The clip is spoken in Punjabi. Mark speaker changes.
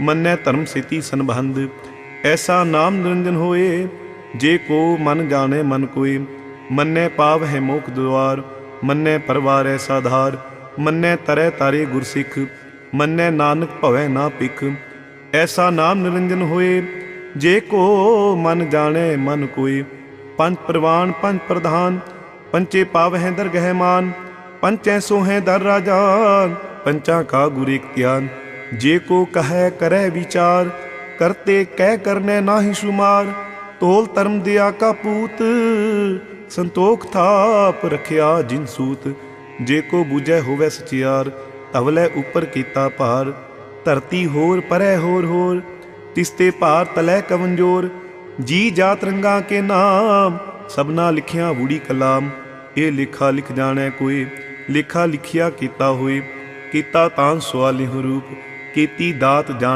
Speaker 1: ਮੰਨੈ ਧਰਮ ਸੇਤੀ ਸੰਬੰਧ। ਐਸਾ ਨਾਮ ਨਿਰੰਜਨ ਹੋਏ, ਜੇ ਕੋ ਮਨ ਜਾਣੇ ਮਨ ਕੋਏ। ਮੰਨੈ ਪਾਵ ਹੈ ਮੋਖ ਦੁਆਰ, ਮੰਨੈ ਪਰਵਾਰ ਐਸਾ ਧਾਰ ਮੰਨੈ ਤਰੈ ਤਾਰੇ ਗੁਰਸਿੱਖ, ਮੰਨੈ ਨਾਨਕ ਭਵੈ ਨਾ ਪਿਖ ਐਸਾ ਨਾਮ ਨਿਰੰਜਨ ਹੋਏ, ਜੇ ਕੋ ਮਨ ਜਾਣੇ ਮਨ ਕੋਏ। ਪੰਜ ਪ੍ਰਵਾਨ, ਪੰਜ ਪ੍ਰਧਾਨ, ਪੰਚੇ ਪਾਵ ਹੈ ਦਰਗਹਿ ਪੰਚੈ ਸੋ ਹੈ ਦਰ ਰਾਜਾਨ, ਪੰਚਾਂ ਕਾ ਗੁਰ ਇਕ ਜੇ ਕੋ ਕਹੈ ਕਰੈ ਵਿਚਾਰ, ਕਰਤੇ ਕਹਿ ਕਰਨੇ ਨਾਹੀ ਸੁਮਾਰ। ਤੋਲ ਧਰਮ ਦਿਆ ਕਾ ਪੂਤ, ਸੰਤੋਖ ਥਾਪ ਰਖਿਆ ਜਿਨ ਸੂਤ। ਜੇ ਕੋ ਬੁਝੈ ਹੋਵੇ ਸਚਿਆਰ, ਤਵਲੇ ਉਪਰ ਕੀਤਾ ਭਾਰ। ਧਰਤੀ ਹੋਰ ਪਰੈ ਹੋਰ ਹੋਰ, ਤਿਸਤੇ ਭਾਰ ਤਲੈ ਕਵੰਜੋਰ ਜੀ ਜਾਤ ਰੰਗਾ ਕੇ ਨਾਮ, ਸਭਨਾ ਲਿਖਿਆ ਬੂੜੀ ਕਲਾਮ। ਇਹ ਲਿਖਾ ਲਿਖ ਜਾਣੈ ਕੋਈ, ਲਿਖਾ ਲਿਖਿਆ ਕੀਤਾ ਹੋਏ, ਕੀਤਾ ਤਾਂ ਸਵਾਲਿਹੁ ਰੂਪ। ਕੀਤੀ ਦਾਤ ਜਾਣ